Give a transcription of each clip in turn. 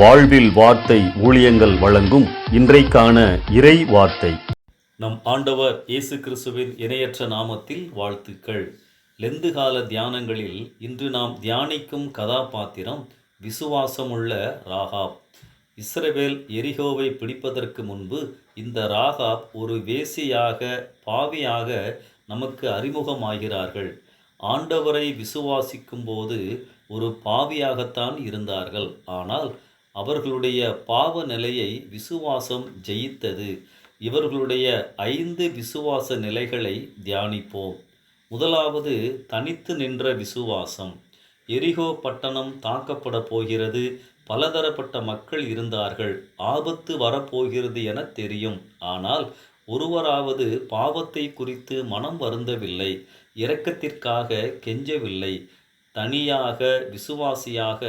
வாழ்வில் வார்த்தை ஊழியங்கள் வழங்கும் இன்றைக்கான இறை வார்த்தை. நம் ஆண்டவர் இயேசு கிறிஸ்துவின் இணையற்ற நாமத்தில் வாழ்த்துக்கள். லெந்து கால தியானங்களில் இன்று நாம் தியானிக்கும் கதாபாத்திரம் விசுவாசமுள்ள ராகாப். இஸ்ரவேல் எரிகோவை பிடிப்பதற்கு முன்பு இந்த ராகாப் ஒரு வேசியாக பாவியாக நமக்கு அறிமுகமாகிறார்கள். ஆண்டவரை விசுவாசிக்கும் போது ஒரு பாவியாகத்தான் இருந்தார்கள். ஆனால் அவர்களுடைய பாவ நிலையை விசுவாசம் ஜெயித்தது. இவர்களுடைய ஐந்து விசுவாச நிலைகளை தியானிப்போம். முதலாவது தனித்து நின்ற விசுவாசம். எரிகோ பட்டணம் தாக்கப்பட போகிறது. பலதரப்பட்ட மக்கள் இருந்தார்கள். ஆபத்து வரப்போகிறது என தெரியும். ஆனால் ஒருவராவது பாவத்தை குறித்து மனம் வருந்தவில்லை. இரக்கத்திற்காக கெஞ்சவில்லை. தனியாக விசுவாசியாக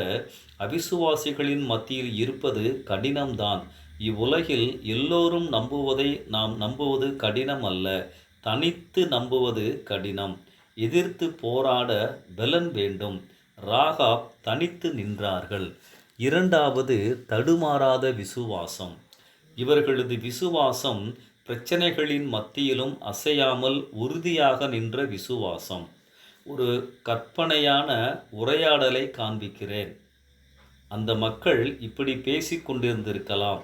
அவிசுவாசிகளின் மத்தியில் இருப்பது கடினம்தான். இவ்வுலகில் எல்லோரும் நம்புவதை நாம் நம்புவது கடினம் அல்ல தனித்து நம்புவது கடினம். எதிர்த்து போராட பலன் வேண்டும். ராகாப் தனித்து நின்றார்கள். இரண்டாவது தடுமாறாத விசுவாசம். இவர்களது விசுவாசம் பிரச்சனைகளின் மத்தியிலும் அசையாமல் உறுதியாக நின்ற விசுவாசம். ஒரு கற்பனையான உரையாடலை காண்பிக்கிறேன். அந்த மக்கள் இப்படி பேசி கொண்டிருந்திருக்கலாம்.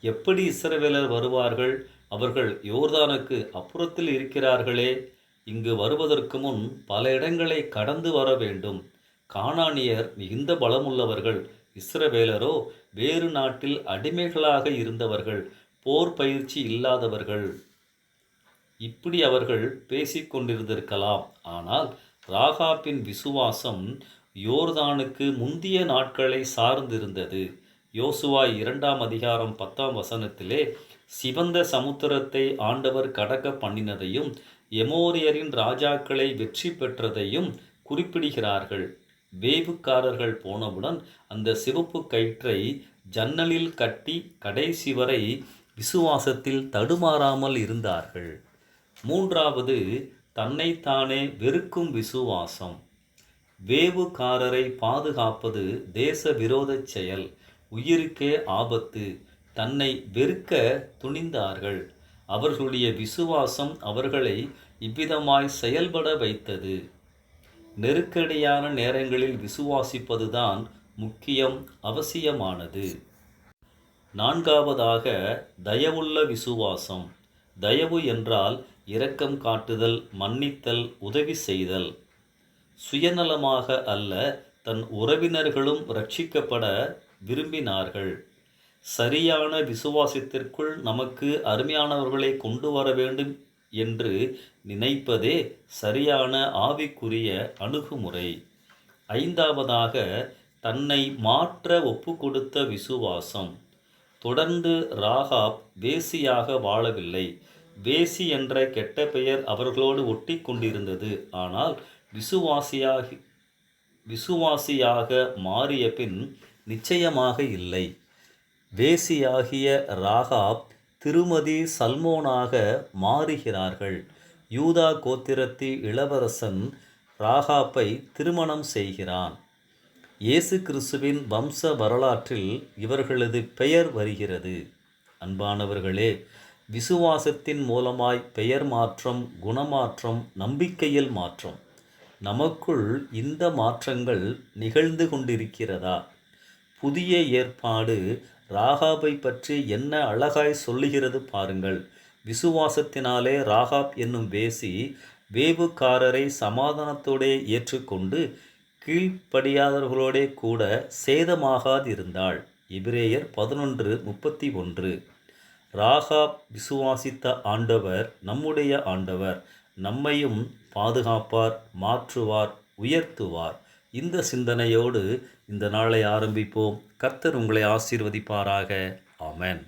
எப்படி இஸ்ரவேலர் வருவார்கள்? அவர்கள் யோர்தானுக்கு அப்புறத்தில் இருக்கிறார்களே. இங்கு வருவதற்கு முன் பல இடங்களை கடந்து வர வேண்டும். காணானியர் மிகுந்த பலமுள்ளவர்கள். இஸ்ரவேலரோ வேறு நாட்டில் அடிமைகளாக இருந்தவர்கள். போர் பயிற்சி இல்லாதவர்கள். இப்படி அவர்கள் பேசிக்கொண்டிருந்திருக்கலாம் ஆனால் ராகாப்பின் விசுவாசம் யோர்தானுக்கு முந்திய நாட்களை சார்ந்திருந்தது. யோசுவா இரண்டாம் அதிகாரம் பத்தாம் வசனத்திலே சிவந்த சமுத்திரத்தை ஆண்டவர் கடக்க பண்ணினதையும் எமோரியரின் ராஜாக்களை வெற்றி பெற்றதையும் குறிப்பிடுகிறார்கள். வேவுக்காரர்கள் போனவுடன் அந்த சிவப்பு கயிற்றை ஜன்னலில் கட்டி கடைசி வரை விசுவாசத்தில் தடுமாறாமல் இருந்தார்கள். மூன்றாவது தன்னைத்தானே வெறுக்கும் விசுவாசம். வேவுக்காரரை பாதுகாப்பது தேச விரோத செயல். உயிருக்கே ஆபத்து. தன்னை வெறுக்க துணிந்தார்கள். அவர்களுடைய விசுவாசம் அவர்களை இவ்விதமாய் செயல்பட வைத்தது. நெருக்கடியான நேரங்களில் விசுவாசிப்பதுதான் முக்கியம் அவசியமானது. நான்காவதாக தயவுள்ள விசுவாசம். தயவு என்றால் இரக்கம் காட்டுதல் மன்னித்தல் உதவி செய்தல். சுயநலமாக அல்ல தன் உறவினர்களும் ரட்சிக்கப்பட விரும்பினார்கள். சரியான விசுவாசத்திற்குள் நமக்கு அருமையானவர்களை கொண்டு வர வேண்டும் என்று நினைப்பதே சரியான ஆவிக்குரிய அணுகுமுறை. ஐந்தாவதாக தன்னை மாற்ற ஒப்பு கொடுத்த விசுவாசம். தொடர்ந்து ராகாப் வேசியாக வாழவில்லை. வேசி என்ற கெட்ட பெயர் அவர்களோடு ஒட்டி கொண்டிருந்தது. ஆனால் விசுவாசியாகி விசுவாசியாக மாறிய பின் நிச்சயமாக இல்லை. வேசியாகிய ராகாப் திருமதி சல்மோனாக மாறுகிறார்கள். யூதா கோத்திரத்தி இளவரசன் ராகாப்பை திருமணம் செய்கிறான். இயேசு கிறிஸ்துவின் வம்ச வரலாற்றில் இவர்களது பெயர் வருகிறது. அன்பானவர்களே விசுவாசத்தின் மூலமாய் பெயர் மாற்றம் குணமாற்றம் நம்பிக்கையில் மாற்றம். நமக்குள் இந்த மாற்றங்கள் நிகழ்ந்து கொண்டிருக்கிறதா? புதிய ஏற்பாடு ராகாபை பற்றி என்ன அழகாய் சொல்லுகிறது பாருங்கள். விசுவாசத்தினாலே ராகாப் என்னும் வேசி வேவுக்காரரை சமாதானத்தோடே ஏற்றுக்கொண்டு கீழ்ப்படியாதவர்களோடே கூட சேதமாகாதிருந்தாள். இபிரேயர் பதினொன்று முப்பத்தி ஒன்று. ராகாப் விசுவாசித்த ஆண்டவர் நம்முடைய ஆண்டவர். நம்மையும் பாதுகாப்பார் மாற்றுவார் உயர்த்துவார். இந்த சிந்தனையோடு இந்த நாளை ஆரம்பிப்போம். கர்த்தர் உங்களை ஆசீர்வதிப்பாராக. ஆமேன்.